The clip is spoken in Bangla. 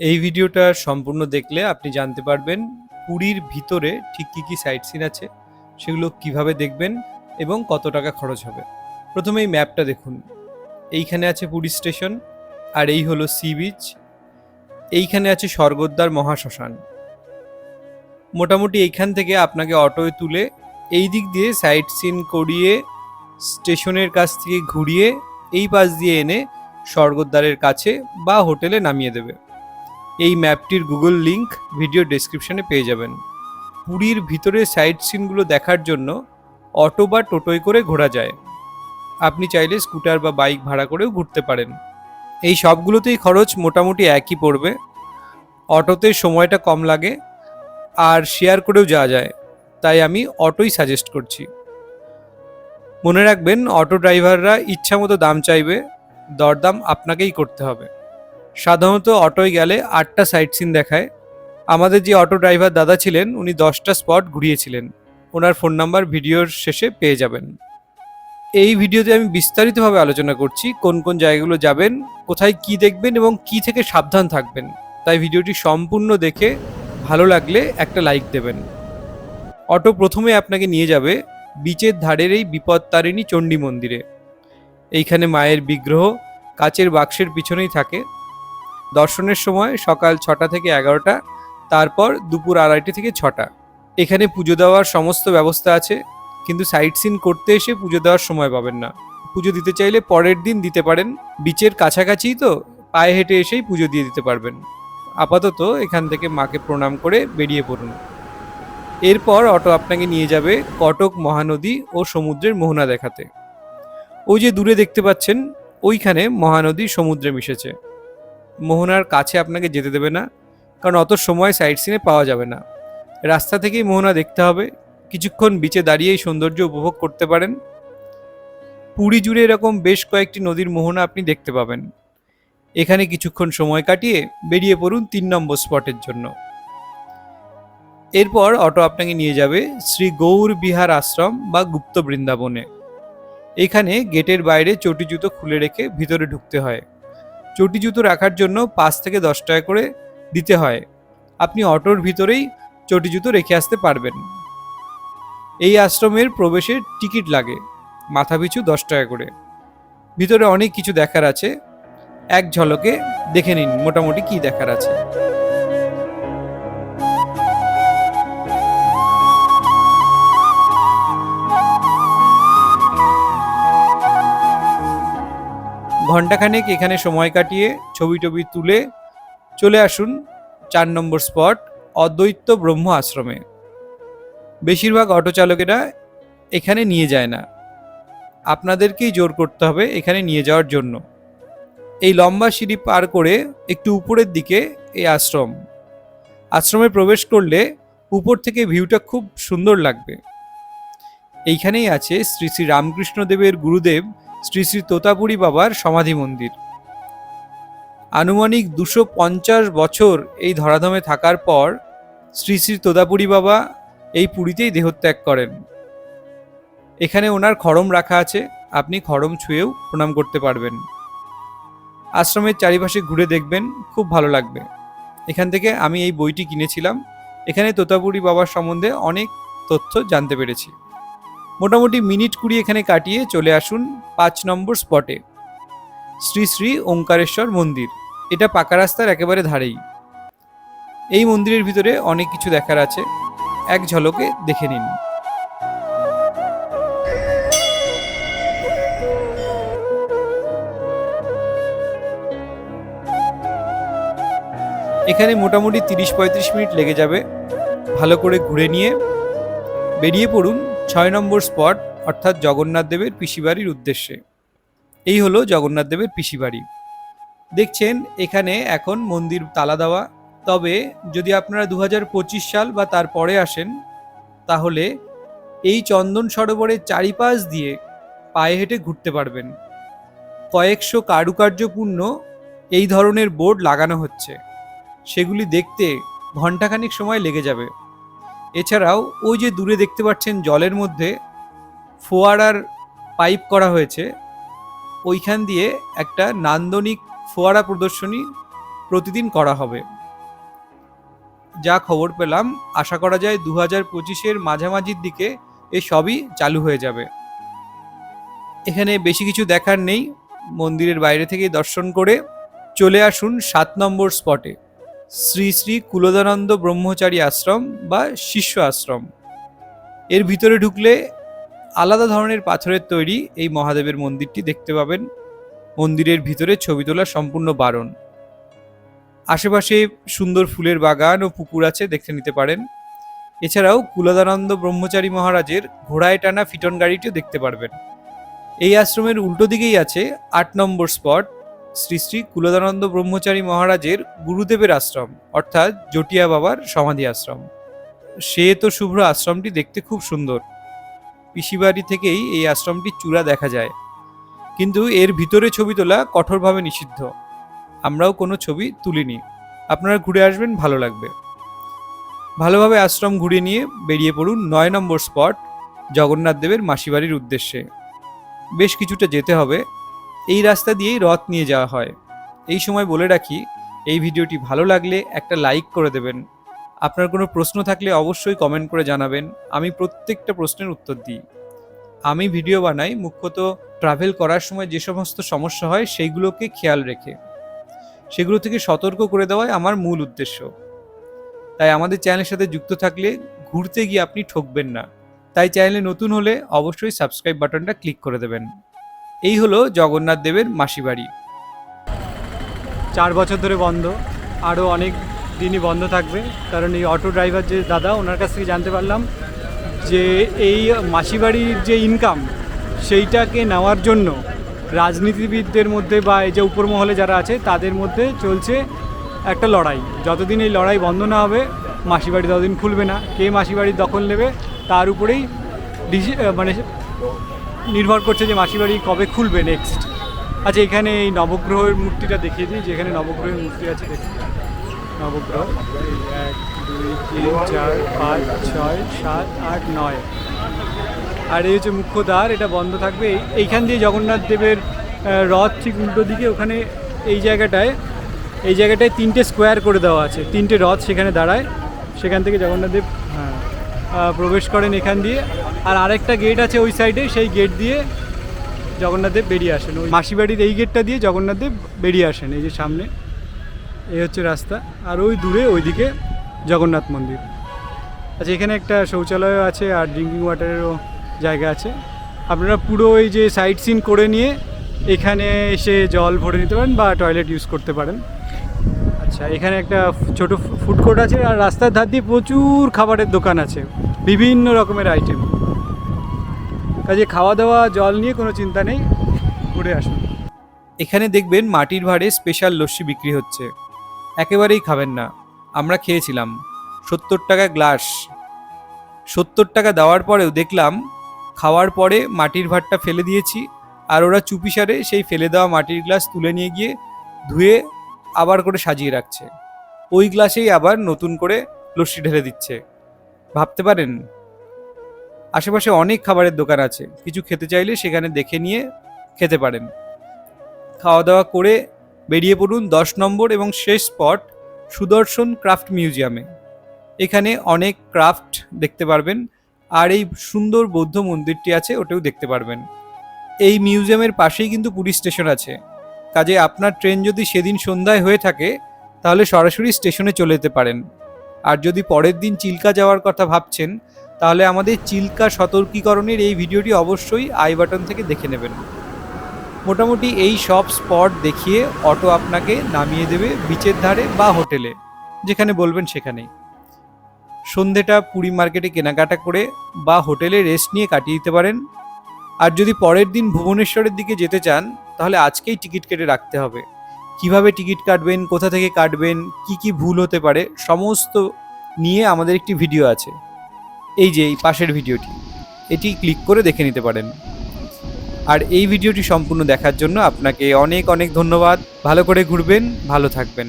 এই ভিডিওটা সম্পূর্ণ দেখলে আপনি জানতে পারবেন পুরীর ভিতরে ঠিক কী কী সাইট সিন আছে, সেগুলো কীভাবে দেখবেন এবং কত টাকা খরচ হবে। প্রথমে এই ম্যাপটা দেখুন। এইখানে আছে পুরী স্টেশন, আর এই হলো সি বিচ এইখানে আছে স্বর্গদ্বার মহাশ্মশান। মোটামুটি এইখান থেকে আপনাকে অটোয় তুলে এই দিক দিয়ে সাইট সিন করিয়ে স্টেশনের কাছ থেকে ঘুরিয়ে এই পাশ দিয়ে এনে স্বর্গদ্বারের কাছে বা হোটেলে নামিয়ে দেবে। এই ম্যাপটির গুগল লিংক ভিডিও ডেসক্রিপশনে পেয়ে যাবেন। পুরীর ভিতরে সাইট সিনগুলো দেখার জন্য অটো বা টোটোয় করে ঘোরা যায়। আপনি চাইলে স্কুটার বা বাইক ভাড়া করেও ঘুরতে পারেন। এই সবগুলোতেই খরচ মোটামুটি একই পড়বে। অটোতে সময়টা কম লাগে আর শেয়ার করেও যাওয়া যায়। তাই আমি অটোই সাজেস্ট করছি। মনে রাখবেন, অটো ড্রাইভাররা ইচ্ছা মতো দাম চাইবে, দরদাম আপনাকেই করতে হবে। সাধারণত অটোয় গেলে আটটা সাইট সিন দেখায়। আমাদের যে অটো ড্রাইভার দাদা ছিলেন, উনি দশটা স্পট ঘুরিয়েছিলেন। ওনার ফোন নাম্বার ভিডিওর শেষে পেয়ে যাবেন। এই ভিডিওতে আমি বিস্তারিতভাবে আলোচনা করছি, কোন কোন জায়গাগুলো যাবেন, কোথায় কি দেখবেন এবং কি থেকে সাবধান থাকবেন। তাই ভিডিওটি সম্পূর্ণ দেখে ভালো লাগলে একটা লাইক দেবেন। অটো প্রথমে আপনাকে নিয়ে যাবে বিচের ধারের এই বিপত্তারিণী চণ্ডী মন্দিরে। এইখানে মায়ের বিগ্রহ, কাচের বাক্সের পিছনেই থাকে। দর্শনের সময় সকাল ছটা থেকে এগারোটা, তারপর দুপুর আড়াইটে থেকে ছটা। এখানে পুজো দেওয়ার সমস্ত ব্যবস্থা আছে, কিন্তু সাইট সিন করতে এসে পুজো দেওয়ার সময় পাবেন না। পুজো দিতে চাইলে পরের দিন দিতে পারেন, বিচের কাছাকাছি তো পায়ে হেঁটে এসেই পুজো দিয়ে দিতে পারবেন। আপাতত এখান থেকে মাকে প্রণাম করে বেরিয়ে পড়ুন। এরপর অটো আপনাকে নিয়ে যাবে কটক মহানদী ও সমুদ্রের মোহনা দেখাতে। ওই যে দূরে দেখতে পাচ্ছেন, ওইখানে মহানদী সমুদ্রে মিশেছে। মোহনার কাছে আপনাকে যেতে দেবে না, কারণ অত সময় সাইট সিনে পাওয়া যাবে না। রাস্তা থেকেই মোহনা দেখতে হবে, কিছুক্ষণ বিচে দাঁড়িয়েই সৌন্দর্য উপভোগ করতে পারেন। পুরী জুড়ে এরকম বেশ কয়েকটি নদীর মোহনা আপনি দেখতে পাবেন। এখানে কিছুক্ষণ সময় কাটিয়ে বেরিয়ে পড়ুন তিন নম্বর স্পটের জন্য। এরপর অটো আপনাকে নিয়ে যাবে শ্রী গৌর বিহার আশ্রম বা গুপ্ত বৃন্দাবনে। এখানে গেটের বাইরে চটি জুতো খুলে রেখে ভিতরে ঢুকতে হয়। চটি জুতো রাখার জন্য পাঁচ থেকে দশ টাকা করে দিতে হয়। আপনি অটোর ভিতরেই চটি জুতো রেখে আসতে পারবেন। এই আশ্রমের প্রবেশের টিকিট লাগে মাথাপিছু দশ টাকা করে। ভিতরে অনেক কিছু দেখার আছে। এক ঝলকে দেখে নিন মোটামুটি কি দেখার আছে। ঘন্টাখানেক এখানে সময় কাটিয়ে ছবি টবি তুলে চলে আসুন চার নম্বর স্পট, অদ্বৈত ব্রহ্ম আশ্রমে। বেশিরভাগ অটো চালকেরা এখানে নিয়ে যায় না। আপনাদেরকেই জোর করতে হবে এখানে নিয়ে যাওয়ার জন্য। এই লম্বা সিঁড়ি পার করে একটু উপরের দিকে এই আশ্রম। আশ্রমে প্রবেশ করলে উপর থেকে ভিউটা খুব সুন্দর লাগবে। এইখানেই আছে শ্রী শ্রী রামকৃষ্ণ দেবের গুরুদেব শ্রী শ্রী তোতাপুরী বাবার সমাধি মন্দির। আনুমানিক দুশো পঞ্চাশ বছর এই ধরাধামে থাকার পর শ্রী শ্রী তোতাপুরী বাবা এই পুরীতেই দেহত্যাগ করেন। এখানে ওনার খড়ম রাখা আছে, আপনি খড়ম ছুঁয়েও প্রণাম করতে পারবেন। আশ্রমের চারিপাশে ঘুরে দেখবেন, খুব ভালো লাগবে। এখান থেকে আমি এই বইটি কিনেছিলাম। এখানে তোতাপুরী বাবার সম্বন্ধে অনেক তথ্য জানতে পেরেছি। মোটামুটি মিনিট কুড়ি এখানে কাটিয়ে চলে আসুন পাঁচ নম্বর স্পটে। শ্রী শ্রী ওঙ্কারেশ্বর মন্দির, এটা পাকা রাস্তার একেবারে ধারেই। এই মন্দিরের ভিতরে অনেক কিছু দেখার আছে, এক ঝলকে দেখে নিন। এখানে মোটামুটি তিরিশ পঁয়ত্রিশ মিনিট লেগে যাবে, ভালো করে ঘুরে নিয়ে। বেরিয়ে পড়ুন ছয় নম্বর স্পট, অর্থাৎ জগন্নাথ দেবের পিসিবাড়ির উদ্দেশ্যে। এই হলো জগন্নাথ দেবের পিসিবাড়ি। দেখছেন, এখানে এখন মন্দির তালা দেওয়া। তবে যদি আপনারা দু হাজার পঁচিশ সাল বা তার পরে আসেন, তাহলে এই চন্দন সরোবরের চারিপাশ দিয়ে পায়ে হেঁটে ঘুরতে পারবেন। কয়েকশো কারুকার্যপূর্ণ এই ধরনের বোর্ড লাগানো হচ্ছে। সেগুলি দেখতে ঘন্টাখানিক সময় লেগে যাবে। এছাড়াও ওই যে দূরে দেখতে পাচ্ছেন জলের মধ্যে ফোয়ারার পাইপ করা হয়েছে, ওইখান দিয়ে একটা নান্দনিক ফোয়ারা প্রদর্শনী প্রতিদিন করা হবে। যা খবর পেলাম, আশা করা যায় দু হাজার পঁচিশের মাঝামাঝির দিকে এ সবই চালু হয়ে যাবে। এখানে বেশি কিছু দেখার নেই, মন্দিরের বাইরে থেকে দর্শন করে চলে আসুন সাত নম্বর স্পটে। শ্রী শ্রী কুলদানন্দ ব্রহ্মচারী আশ্রম বা শিষ্য আশ্রম। এর ভিতরে ঢুকলে আলাদা ধরনের পাথরের তৈরি এই মহাদেবের মন্দিরটি দেখতে পাবেন। মন্দিরের ভিতরে ছবি তোলা সম্পূর্ণ বারণ। আশেপাশে সুন্দর ফুলের বাগান ও পুকুর আছে দেখতে নিতে পারেন। এছাড়াও কুলদানন্দ ব্রহ্মচারী মহারাজের ঘোড়ায় টানা ফিটন গাড়িটিও দেখতে পারবেন। এই আশ্রমের উল্টো দিকেই আছে আট নম্বর স্পট শ্রী শ্রী কুলদানন্দ ব্রহ্মচারী মহারাজের গুরুদেবের আশ্রম, অর্থাৎ জটিয়া বাবার সমাধি আশ্রম। সে তো শুভ্র আশ্রমটি দেখতে খুব সুন্দর। পিসিবাড়ি থেকেই এই আশ্রমটির চূড়া দেখা যায়। কিন্তু এর ভিতরে ছবি তোলা কঠোরভাবে নিষিদ্ধ। আমরাও কোনো ছবি তুলিনি। আপনারা ঘুরে আসবেন, ভালো লাগবে। ভালোভাবে আশ্রম ঘুরে নিয়ে বেরিয়ে পড়ুন নয় নম্বর স্পট, জগন্নাথ দেবের মাসিবাড়ির উদ্দেশ্যে। বেশ কিছুটা যেতে হবে। এই রাস্তা দিয়েই রথ নিয়ে যাওয়া হয়। এই সময় বলে রাখি, এই ভিডিওটি ভালো লাগলে একটা লাইক করে দেবেন। আপনার কোনো প্রশ্ন থাকলে অবশ্যই কমেন্ট করে জানাবেন। আমি প্রত্যেকটা প্রশ্নের উত্তর দিই। আমি ভিডিও বানাই, মুখ্যত ট্রাভেল করার সময় যে সমস্ত সমস্যা হয় সেইগুলোকে খেয়াল রেখে। সেগুলো থেকে সতর্ক করে দেওয়াই আমার মূল উদ্দেশ্য। তাই আমাদের চ্যানেলের সাথে যুক্ত থাকলে ঘুরতে গিয়ে আপনি ঠকবেন না। তাই চ্যানেলে নতুন হলে অবশ্যই সাবস্ক্রাইব বাটনটা ক্লিক করে দেবেন। এই হলো জগন্নাথ দেবের মাসিবাড়ি চার বছর ধরে বন্ধ। আরও অনেক দিনই বন্ধ থাকবে। কারণ এই অটো ড্রাইভার যে দাদা, ওনার কাছ থেকে জানতে পারলাম যে এই মাসিবাড়ির যে ইনকাম সেইটাকে নেওয়ার জন্য রাজনীতিবিদদের মধ্যে বা এই যে উপরমহলে যারা আছে, তাদের মধ্যে চলছে একটা লড়াই। যতদিন এই লড়াই বন্ধ না হবে মাসিবাড়ি ততদিন খুলবে না। কে মাসিবাড়ির দখল নেবে, তার উপরেই মানে নির্ভর করছে যে মাসিবাড়ি কবে খুলবে নেক্সট আচ্ছা এখানে এই নবগ্রহের মূর্তিটা দেখিয়ে দিই, যেখানে নবগ্রহের মূর্তি আছে দেখি নবগ্রহ, এক, দুই, তিন, চার, পাঁচ, ছয়, সাত, আট, নয়। আর এই হচ্ছে মুখ্য দ্বার, এটা বন্ধ থাকবে। এই- এইখান দিয়ে জগন্নাথ দেবের রথ ঠিক উল্টো দিকে, ওখানে এই জায়গাটায় এই জায়গাটায় তিনটে স্কোয়ার করে দেওয়া আছে। তিনটে রথ সেখানে দাঁড়ায়। সেখান থেকে জগন্নাথ দেব হ্যাঁ প্রবেশ করেন এখান দিয়ে। আর আরেকটা গেট আছে ওই সাইডে সেই গেট দিয়ে জগন্নাথদেব বেরিয়ে আসেন। ওই মাসি মাসিবাড়ির এই গেটটা দিয়ে জগন্নাথদেব বেরিয়ে আসেন, এই যে সামনে। এই হচ্ছে রাস্তা। আর ওই দূরে ওইদিকে জগন্নাথ মন্দির। আচ্ছা এখানে একটা শৌচালয় আছে আর ড্রিঙ্কিং ওয়াটারেরও জায়গা আছে। আপনারা পুরো ওই যে সাইট সিন করে নিয়ে এখানে এসে জল ভরে নিতে পারেন বা টয়লেট ইউজ করতে পারেন। আচ্ছা এখানে একটা ছোট ফুড কোর্ট আছে আর রাস্তার ধার দিয়ে প্রচুর খাবারের দোকান আছে। বিভিন্ন রকমের আইটেম কাজে খাওয়া দাওয়া, জল নিয়ে কোনো চিন্তা নেই, ঘুরে আসুন। এখানে দেখবেন মাটির ভাঁড়ে স্পেশাল লস্যি বিক্রি হচ্ছে। একেবারেই খাবেন না। আমরা খেয়েছিলাম। সত্তর টাকা গ্লাস সত্তর টাকা দেওয়ার পরেও দেখলাম, খাওয়ার পরে মাটির ভাঁড়টা ফেলে দিয়েছি আর ওরা চুপিসারে সেই ফেলে দেওয়া মাটির গ্লাস তুলে নিয়ে গিয়ে ধুয়ে আবার করে সাজিয়ে রাখছে। ওই গ্লাসেই আবার নতুন করে লস্যি ঢেলে দিচ্ছে। ভাবতে পারেন? আশেপাশে অনেক খাবারের দোকান আছে। কিছু খেতে চাইলে সেখানে দেখে নিয়ে খেতে পারেন। খাওয়া দাওয়া করে বেরিয়ে পড়ুন দশ নম্বর এবং শেষ স্পট সুদর্শন ক্রাফট মিউজিয়ামে। এখানে অনেক ক্রাফট দেখতে পারবেন আর এই সুন্দর বৌদ্ধ মন্দিরটি আছে, ওটাও দেখতে পারবেন। এই মিউজিয়ামের পাশেই কিন্তু পুরী স্টেশন আছে। কাজে আপনার ট্রেন যদি সেদিন সন্ধ্যায় হয়ে থাকে, তাহলে সরাসরি স্টেশনে চলে যেতে পারেন। আর যদি পরের দিন চিল্কা যাওয়ার কথা ভাবছেন তাহলে আমাদের চিল্কা সতর্কীকরণের এই ভিডিওটি অবশ্যই আই বাটন থেকে দেখে নেবেন। মোটামুটি এই সব স্পট দেখিয়ে অটো আপনাকে নামিয়ে দেবে বিচের ধারে বা হোটেলে, যেখানে বলবেন সেখানেই। সন্ধেটা পুরী মার্কেটে কেনাকাটা করে বা হোটেলে রেস্ট নিয়ে কাটিয়ে দিতে পারেন। আর যদি পরের দিন ভুবনেশ্বরের দিকে যেতে চান, তাহলে আজকেই টিকিট কেটে রাখতে হবে। কীভাবে টিকিট কাটবেন, কোথা থেকে কাটবেন, কি কি ভুল হতে পারে, সমস্ত নিয়ে আমাদের একটি ভিডিও আছে। এই যে এই পাশের ভিডিওটি, এটি ক্লিক করে দেখে নিতে পারেন। আর এই ভিডিওটি সম্পূর্ণ দেখার জন্য আপনাকে অনেক অনেক ধন্যবাদ। ভালো করে ঘুরবেন, ভালো থাকবেন।